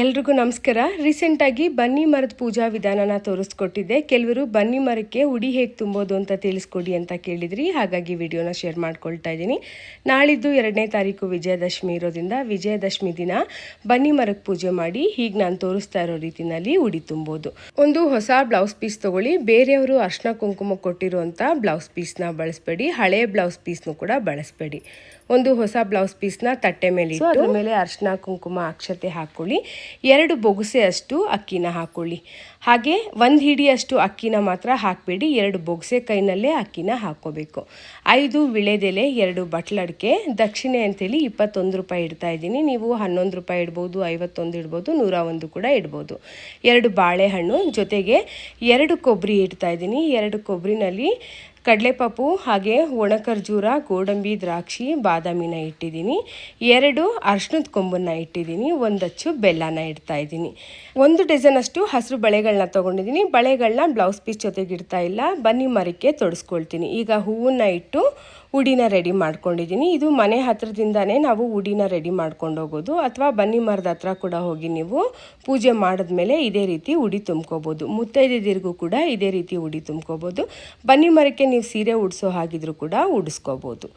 ಎಲ್ರಿಗೂ ನಮಸ್ಕಾರ. ರೀಸೆಂಟಾಗಿ ಬನ್ನಿ ಮರದ ಪೂಜಾ ವಿಧಾನನ ತೋರಿಸ್ಕೊಟ್ಟಿದ್ದೆ. ಕೆಲವರು ಬನ್ನಿ ಮರಕ್ಕೆ ಉಡಿ ಹೇಗೆ ತುಂಬೋದು ಅಂತ ತಿಳಿಸ್ಕೊಡಿ ಅಂತ ಕೇಳಿದ್ರಿ. ಹಾಗಾಗಿ ವಿಡಿಯೋನ ಶೇರ್ ಮಾಡ್ಕೊಳ್ತಾ ಇದ್ದೀನಿ. ನಾಳಿದ್ದು ಎರಡನೇ ತಾರೀಕು ವಿಜಯದಶಮಿ ಇರೋದ್ರಿಂದ ವಿಜಯದಶಮಿ ದಿನ ಬನ್ನಿ ಮರಕ್ಕೆ ಪೂಜೆ ಮಾಡಿ ಹೀಗೆ ನಾನು ತೋರಿಸ್ತಾ ಇರೋ ರೀತಿನಲ್ಲಿ ಉಡಿ ತುಂಬೋದು. ಒಂದು ಹೊಸ ಬ್ಲೌಸ್ ಪೀಸ್ ತೊಗೊಳ್ಳಿ. ಬೇರೆಯವರು ಅರ್ಶನ ಕುಂಕುಮ ಕೊಟ್ಟಿರುವಂಥ ಬ್ಲೌಸ್ ಪೀಸ್ನ ಬಳಸಬೇಡಿ. ಹಳೆ ಬ್ಲೌಸ್ ಪೀಸ್ನು ಕೂಡ ಬಳಸಬೇಡಿ. ಒಂದು ಹೊಸ ಬ್ಲೌಸ್ ಪೀಸ್ನ ತಟ್ಟೆ ಮೇಲೆ ಇಟ್ಟು ಅದ್ರ ಮೇಲೆ ಅರ್ಶನ ಕುಂಕುಮ ಅಕ್ಷತೆ ಹಾಕೊಳ್ಳಿ ಎರಡು ಬೊಗಸೆ ಅಷ್ಟು ಅಕ್ಕಿನ ಹಾಕೊಳ್ಳಿ. ಹಾಗೆ ಒಂದು ಹಿಡಿಯಷ್ಟು ಅಕ್ಕಿನ ಮಾತ್ರ ಹಾಕಬೇಡಿ. ಎರಡು ಬೊಗಸೆ ಕೈನಲ್ಲೇ ಅಕ್ಕಿನ ಹಾಕ್ಕೋಬೇಕು. ಐದು ವಿಳೆದೆಲೆ ಎರಡು ಬಟ್ಲಡಿಕೆ ದಕ್ಷಿಣೆ ಅಂತೇಳಿ ಇಪ್ಪತ್ತೊಂದು ರೂಪಾಯಿ ಇಡ್ತಾ ಇದ್ದೀನಿ. ನೀವು ಹನ್ನೊಂದು ರೂಪಾಯಿ ಇಡ್ಬೋದು, ಐವತ್ತೊಂದು ಇಡ್ಬೋದು, ನೂರ ಒಂದು ಕೂಡ ಇಡ್ಬೋದು. ಎರಡು ಬಾಳೆಹಣ್ಣು ಜೊತೆಗೆ ಎರಡು ಕೊಬ್ಬರಿ ಇಡ್ತಾ ಇದ್ದೀನಿ. ಎರಡು ಕೊಬ್ಬರಿನಲ್ಲಿ ಕಡಲೆಪಪ್ಪು ಹಾಗೆ ಒಣ ಖರ್ಜೂರ ಗೋಡಂಬಿ, ದ್ರಾಕ್ಷಿ, ಬಾದಾಮಿನ ಇಟ್ಟಿದ್ದೀನಿ. ಎರಡು ಅರ್ಶಿನದ ಕೊಂಬನ್ನ ಇಟ್ಟಿದ್ದೀನಿ. ಒಂದಚ್ಚು ಬೆಲ್ಲನ ಇಡ್ತಾ ಇದ್ದೀನಿ. ಒಂದು ಡಜನ್ ಅಷ್ಟು ಹಸಿರು ಬಳೆಗಳನ್ನ ತೊಗೊಂಡಿದ್ದೀನಿ. ಬಳೆಗಳನ್ನ ಬ್ಲೌಸ್ ಪೀಸ್ ಜೊತೆಗೆ ಇಡ್ತಾ ಇಲ್ಲ. ಬನ್ನಿ ಮರಕ್ಕೆ ತೊಡಸ್ಕೊಳ್ತೀನಿ. ಈಗ ಹೂವನ್ನ ಇಟ್ಟು ಉಡಿನ ರೆಡಿ ಮಾಡ್ಕೊಂಡಿದ್ದೀನಿ. ಇದು ಮನೆ ಹತ್ರದಿಂದನೇ ನಾವು ಉಡಿನ ರೆಡಿ ಮಾಡ್ಕೊಂಡು ಹೋಗೋದು. ಅಥವಾ ಬನ್ನಿ ಮರದ ಹತ್ರ ಕೂಡ ಹೋಗಿ ನೀವು ಪೂಜೆ ಮಾಡಿದ್ಮೇಲೆ ಇದೇ ರೀತಿ ಉಡಿ ತುಂಬ್ಕೋಬೋದು. ಮುತ್ತೈದೆದಿರಿಗೂ ಕೂಡ ಇದೇ ರೀತಿ ಉಡಿ ತುಂಬ್ಕೋಬೋದು. ಬನ್ನಿ ಮರಕ್ಕೆ ನೀವು ಸೀರೆ ಉಡಿಸೋ ಹಾಗಿದ್ರು ಕೂಡ ಉಡಿಸ್ಕೋಬೋದು.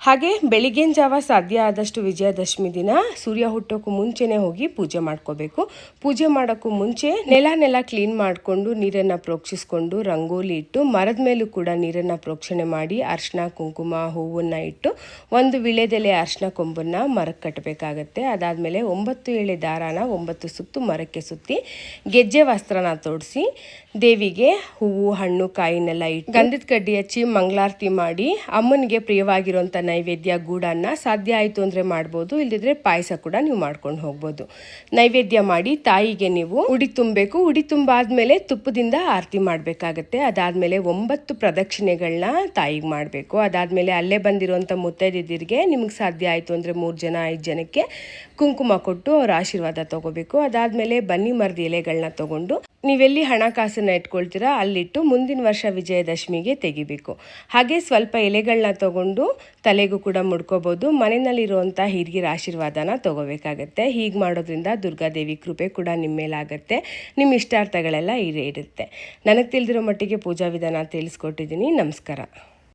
ಹಾಗೆ ಬೆಳಿಗ್ಗಿನ ಜಾವ ಸಾಧ್ಯ ಆದಷ್ಟು ವಿಜಯದಶಮಿ ದಿನ ಸೂರ್ಯ ಹುಟ್ಟೋಕ್ಕೂ ಮುಂಚೆನೇ ಹೋಗಿ ಪೂಜೆ ಮಾಡ್ಕೋಬೇಕು. ಪೂಜೆ ಮಾಡೋಕ್ಕೂ ಮುಂಚೆ ನೆಲ ನೆಲ ಕ್ಲೀನ್ ಮಾಡಿಕೊಂಡು ನೀರನ್ನು ಪ್ರೋಕ್ಷಿಸ್ಕೊಂಡು ರಂಗೋಲಿ ಇಟ್ಟು ಮರದ ಮೇಲೂ ಕೂಡ ನೀರನ್ನು ಪ್ರೋಕ್ಷಣೆ ಮಾಡಿ ಅರ್ಶಿನ, ಕುಂಕುಮ, ಹೂವನ್ನು ಇಟ್ಟು ಒಂದು ವಿಳೆದೆಲೆ ಅರ್ಶಿನ ಕೊಂಬನ್ನು ಮರಕ್ಕೆ ಕಟ್ಟಬೇಕಾಗತ್ತೆ ಅದಾದಮೇಲೆ ಒಂಬತ್ತು ಎಳೆ ದಾರಾನ ಒಂಬತ್ತು ಸುತ್ತು ಮರಕ್ಕೆ ಸುತ್ತಿ ಗೆಜ್ಜೆ ವಸ್ತ್ರನ ತೋಡಿಸಿ ದೇವಿಗೆ ಹೂವು, ಹಣ್ಣು, ಕಾಯಿನೆಲ್ಲ ಇಟ್ಟು ಗಂಧದ ಕಡ್ಡಿ ಹಚ್ಚಿ ಮಂಗಳಾರತಿ ಮಾಡಿ ಅಮ್ಮನಿಗೆ ಪ್ರಿಯವಾಗಿರುವಂಥ ನೈವೇದ್ಯ ಗೂಡನ್ನ ಸಾಧ್ಯ ಆಯಿತು ಅಂದರೆ ಮಾಡ್ಬೋದು ಇಲ್ಲದಿದ್ರೆ ಪಾಯಸ ಕೂಡ ನೀವು ಮಾಡ್ಕೊಂಡು ಹೋಗ್ಬೋದು. ನೈವೇದ್ಯ ಮಾಡಿ ತಾಯಿಗೆ ನೀವು ಉಡಿ ತುಂಬಬೇಕು. ಉಡಿ ತುಂಬಾದ್ಮೇಲೆ ತುಪ್ಪದಿಂದ ಆರತಿ ಮಾಡಬೇಕಾಗತ್ತೆ. ಅದಾದಮೇಲೆ ಒಂಬತ್ತು ಪ್ರದಕ್ಷಿಣೆಗಳನ್ನ ತಾಯಿಗೆ ಮಾಡಬೇಕು. ಅದಾದಮೇಲೆ ಅಲ್ಲೇ ಬಂದಿರುವಂಥ ಮುತ್ತೈದಿದ್ದಿರಿಗೆ ನಿಮಗೆ ಸಾಧ್ಯ ಆಯಿತು ಅಂದರೆ ಮೂರು ಜನ, ಐದು ಜನಕ್ಕೆ ಕುಂಕುಮ ಕೊಟ್ಟು ಅವ್ರ ಆಶೀರ್ವಾದ ತಗೋಬೇಕು. ಅದಾದಮೇಲೆ ಬನ್ನಿ ಮರದ ಎಲೆಗಳನ್ನ ತಗೊಂಡು ನೀವೆಲ್ಲಿ ಹಣಕಾಸನ್ನ ಇಟ್ಕೊಳ್ತೀರಾ ಅಲ್ಲಿಟ್ಟು ಮುಂದಿನ ವರ್ಷ ವಿಜಯದಶಮಿಗೆ ತೆಗಿಬೇಕು. ಹಾಗೆ ಸ್ವಲ್ಪ ಎಲೆಗಳನ್ನ ತಗೊಂಡು ತಲೆಗೂ ಕೂಡ ಮುಡ್ಕೋಬೋದು. ಮನೆಯಲ್ಲಿರುವಂಥ ಹಿರಿಯರ ಆಶೀರ್ವಾದನ ತಗೋಬೇಕಾಗತ್ತೆ. ಹೀಗೆ ಮಾಡೋದ್ರಿಂದ ದುರ್ಗಾದೇವಿ ಕೃಪೆ ಕೂಡ ನಿಮ್ಮ ಮೇಲಾಗತ್ತೆ. ನಿಮ್ಮ ಇಷ್ಟಾರ್ಥಗಳೆಲ್ಲ ಇರೇ ಇರುತ್ತೆ ನನಗೆ ತಿಳಿದಿರೋ ಮಟ್ಟಿಗೆ ಪೂಜಾ ವಿಧಾನ ತಿಳಿಸ್ಕೊಟ್ಟಿದ್ದೀನಿ. ನಮಸ್ಕಾರ.